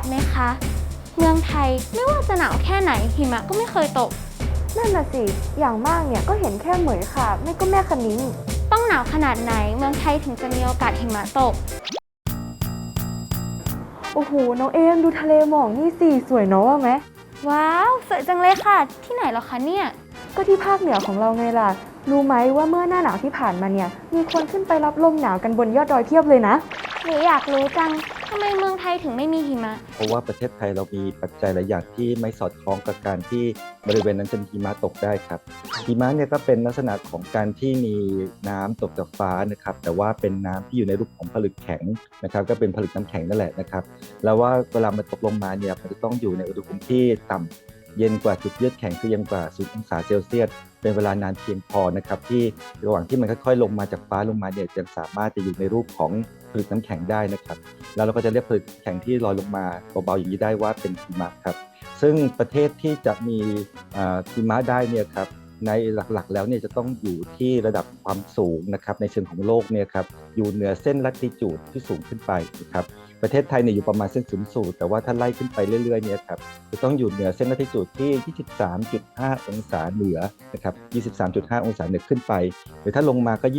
กไหมคะ เมืองไทยไม่ว่าจะหนาวแค่ไหนหิมะก็ไม่เคยตก นั่นน่ะสิ อย่างมากเนี่ยก็เห็นแค่เหมยค่ะ ไม่ก็แม่คณิ้งต้องหนาวขนาดไหนเมืองไทยถึงจะมีโอกาสหิมะตก โอ้โห น้องเอมดูทะเลหมอกนี่สิสวยเนาะว่าไหม ว้าว สวยจังเลยค่ะ ที่ไหนเหรอคะเนี่ย ก็ที่ภาคเหนือของเราไงล่ะ รู้ไหมว่าเมื่อหน้าหนาวที่ผ่านมาเนี่ย มีคนขึ้นไปรับลมหนาวกันบนยอดดอยเพียบเลยนะ หนูอยากรู้จัง ทำไมเมืองไทยถึงไม่มีหิมะ เพราะว่าประเทศไทยเรามีปัจจัยหลายอย่างที่ไม่สอดคล้องกับการที่บริเวณนั้นจะมีหิมะตกได้ครับหิมะเนี่ยก็เป็นลักษณะของการที่มีน้ำตกจากฟ้านะครับแต่ว่าเป็นน้ำที่อยู่ในรูปของผลึกแข็งนะครับ ก็เป็นผลึกน้ำแข็งนั่นแหละนะครับ แล้วว่าเวลามันตกลงมาเนี่ยมันจะต้องอยู่ในอุณหภูมิที่ต่ำเย็นกว่าจุดเยือกแข็งคือเย็นกว่า0องศาเซลเซียสเป็นเวลานานเพียงพอนะครับที่ระหว่างที่มันค่อยๆ ลงมาจากฟ้าลงมาเนี่ยยังสามารถจะอยู่ในรูปของ ผลึกน้ำแข็งได้นะครับ แล้วเราก็จะเรียกผลึกแข็งที่ลอยลงมาเบาๆอย่างนี้ได้ว่าเป็นหิมะครับ ซึ่งประเทศที่จะมีอ่าหิมะได้เนี่ยครับ ในหลักๆ แล้วเนี่ยจะต้องอยู่ที่ระดับความสูงนะครับในเชิงของโลกเนี่ยครับอยู่เหนือเส้นลัติจูดที่สูงขึ้นไปนะครับประเทศไทยเนี่ยอยู่ประมาณเส้นศูนย์สูตรแต่ว่าถ้าไล่ขึ้นไปเรื่อยๆเนี่ยครับจะต้องอยู่เหนือเส้นลัติจูดที่ 23.5 องศาเหนือนะครับ 23.5 องศาเหนือขึ้นไป หรือถ้าลงมาก็ 25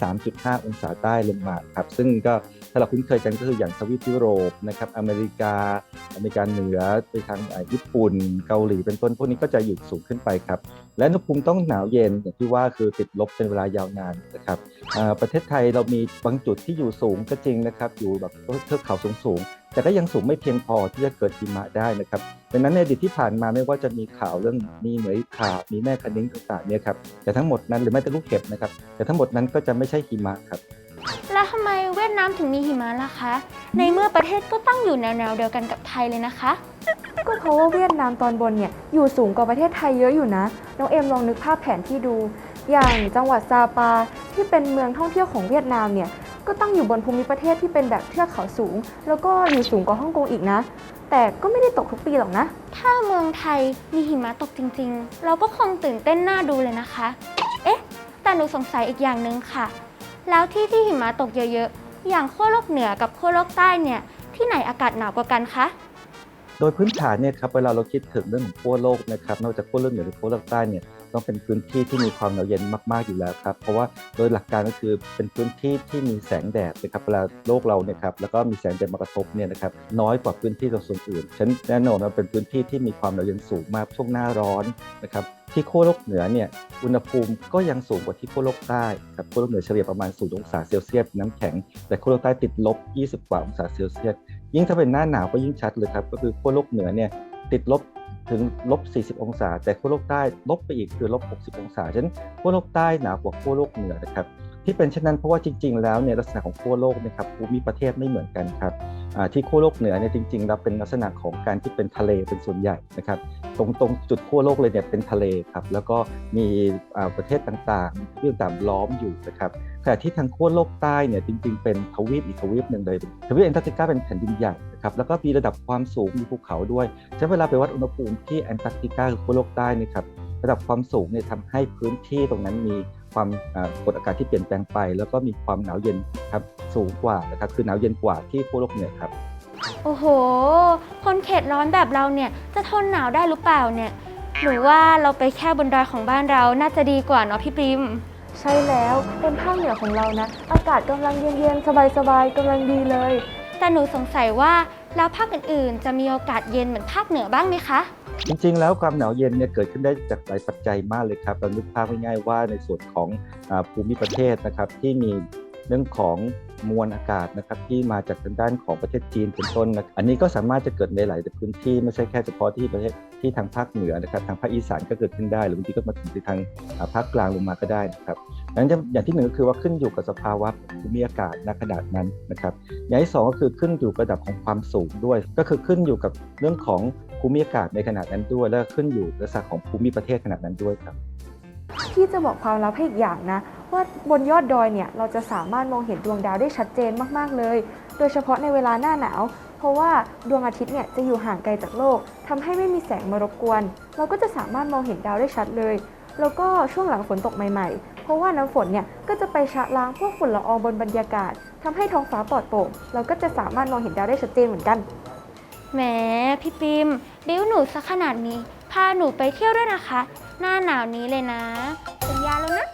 23.5 องศาใต้ลงมาครับซึ่งก็ ถ้าเราคุ้นเคยกันก็คืออย่างทวีปยุโรปนะครับอเมริกาอเมริกาเหนือไปทางญี่ปุ่น เกาหลีเป็นต้นพวกนี้ก็จะอยู่สูงขึ้นไปครับ และอุณหภูมิต้องหนาวเย็นอย่างที่ว่าคือติดลบเป็นเวลายาวนานนะครับประเทศไทยเรามีบางจุดที่อยู่สูงก็จริงนะครับ อยู่แบบเทือกเขาสูงๆแต่ก็ยังสูงไม่เพียงพอที่จะเกิดหิมะได้นะครับดังนั้นในอดีตที่ผ่านมาไม่ว่าจะมีข่าวเรื่องมีเหมยขาบมีแม่คะนิ้งต่างๆเนี่ยครับแต่ทั้งหมดนั้นหรือแม้แต่ลูกเห็บนะครับ แต่ทั้งหมดนั้นก็จะไม่ใช่หิมะครับแล้ว วียดนามถึงมีหิมะล่ะคะ ในเมื่อประเทศก็ตั้งอยู่แนวๆเดียวกันกับไทยเลยนะคะ ก็เพราะว่าเวียดนามตอนบนเนี่ยอยู่สูงกว่าประเทศไทยเยอะอยู่นะ น้องเอมลองนึกภาพแผนที่ดู อย่างจังหวัดซาปาที่เป็นเมืองท่องเที่ยวของเวียดนามเนี่ยก็ตั้งอยู่บนภูมิประเทศที่เป็นแบบเทือกเขาสูง แล้วก็อยู่สูงกว่าฮ่องกงอีกนะ แต่ก็ไม่ได้ตกทุกปีหรอกนะ ถ้าเมืองไทยมีหิมะตกจริงๆ เราก็คงตื่นเต้นน่าดูเลยนะคะ เอ๊ะ แต่หนูสงสัยอีกอย่างหนึ่งค่ะ แล้วที่ที่หิมะตกเยอะๆ อย่างขั้วโลกเหนือกับขั้วโลกใต้เนี่ยที่ไหนอากาศหนาวกว่ากันคะ โดยพื้นฐานเนี่ยครับเวลาเราคิดถึงเรื่องของขั้วโลกนะครับนอกจากขั้วโลกเหนือหรือขั้วโลกใต้เนี่ยต้องเป็นพื้นที่ที่มีความหนาวเย็นมากๆอยู่แล้วครับเพราะว่าโดยหลักการก็คือเป็นพื้นที่ที่มีแสงแดดนะครับเวลาโลกเราเนี่ยครับแล้วก็มีแสงแดดมากระทบเนี่ยนะครับน้อยกว่าพื้นที่ตรงส่วนอื่นฉะนันแน่นอนว่าเป็นพื้นที่ที่มีความหนาวเย็นสูงมากช่วงหน้าร้อนนะครับที่ขั้วโลกเหนือเนี่ยอุณหภูมิก็ยังสูงกว่าที่ขั้วโลกใต้ครับขั้วโลกเหนือเฉลี่ยประมาณ0องศาเซลเซียสน้ำแข็ง แต่ขั้วโลกใต้ติดลบ 20 กว่าองศาเซลเซียส ยิ่งถ้าเป็นหน้าหนาวก็ยิ่งชัดเลยครับ ก็คือขั้วโลกเหนือเนี่ยติดลบถึงลบ 40 องศา แต่ขั้วโลกใต้ลบไปอีกคือลบ 60 องศา ฉะนั้นขั้วโลกใต้หนาวกว่าขั้วโลกเหนือนะครับ ที่เป็นเช่นนั้นเพราะว่าจริง ๆ แล้วเนี่ยลักษณะของขั้วโลกเนะครับภูมิประเทศไม่เหมือนกันครับที่ขั้วโลกเหนือเนี่ยจริงๆแล้วเป็นลักษณะของการที่เป็นทะเลเป็นส่วนใหญ่นะครับตรงตรงจุดขั้วโลกเลยเนี่ยเป็นทะเลครับแล้วก็มีประเทศต่างๆที่ต่างล้อมอยู่นะครับขณะที่ทางขั้วโลกใต้เนี่ยจริง ๆ เป็นทวีปอีกทวีปหนึ่งเลยทวีปแอนตาร์กติกาเป็นแผ่นดินใหญ่ครับแล้วก็มีระดับความสูงมีภูเขาด้วย ใช้เวลาไปวัดอุณหภูมิที่แอนตาร์กติกาคือขั้วโลกใต้นะครับระดับความสูงเนี่ยทำให้พื้นที่ตรงนั้นมี ความอ่ากดอากาศที่เปลี่ยนแปลงไป แล้วก็มีความหนาวเย็นครับสูงกว่านะครับคือหนาวเย็นกว่าที่ขั้วโลกเหนือครับโอ้โห คนเขตร้อนแบบเราเนี่ยจะทนหนาวได้หรือเปล่าเนี่ยหรือว่าเราไปแค่บนดอยของบ้านเราน่าจะดีกว่าเนาะพี่ปริม ใช่แล้วเป็นภาคเหนือของเรานะ อากาศกำลังเย็นๆ สบายๆกำลังดีเลย แต่หนูสงสัยว่า แล้วภาคอื่นๆ จะมีโอกาสเย็นเหมือนภาคเหนือบ้างไหมคะ จริงๆ แล้วความหนาวเย็นเนี่ยเกิดขึ้นได้จากหลายปัจจัยมากเลยครับเรานึกภาพง่ายๆว่าในส่วนของอภูมิประเทศนะครับที่มีเรื่องของ มวลอากาศนะครับที่มาจากทางด้านของประเทศจีนเป็นต้นนะอันนี้ก็สามารถจะเกิดในหลายพื้นที่ไม่ใช่แค่เฉพาะที่ประเทศที่ทางภาคเหนือนะครับทางภาคอีสานก็เกิดขึ้นได้ หรือบางทีก็มาถึงที่ทางภาคกลางลงมาก็ได้นะครับดังนั้นอย่างที่หนึ่งก็คือว่าขึ้นอยู่กับสภาวะภูมิอากาศณขนาดนั้นนะครับอย่างที่สองก็คือขึ้นอยู่กระดับของความสูงด้วย ก็คือขึ้นอยู่กับเรื่องของภูมิอากาศในขนาดนั้นด้วย แล้วก็ขึ้นอยู่ลักษณะของภูมิประเทศขนาดนั้นด้วยครับ พี่จะบอกความลับให้อีกอย่างนะ ว่าบนยอดดอยเนี่ยเราจะสามารถมองเห็นดวงดาวได้ชัดเจนมากๆเลย โดยเฉพาะในเวลาหน้าหนาว เพราะว่าดวงอาทิตย์เนี่ยจะอยู่ห่างไกลจากโลกทำให้ไม่มีแสงมารบกวน เราก็จะสามารถมองเห็นดาวได้ชัดเลย แล้วก็ช่วงหลังฝนตกใหม่ ๆ เพราะว่าน้ำฝนเนี่ยก็จะไปชะล้างพวกฝุ่นละอองบนบรรยากาศทำให้ท้องฟ้าปลอดโปร่งเราก็จะสามารถมองเห็นดาวได้ชัดเจนเหมือนกันแหมพี่ปิมบิ้วหนูซะขนาดนี้พาหนูไปเที่ยวด้วยนะคะ หน้าหนาวนี้เลยนะสัญญาแล้วนะ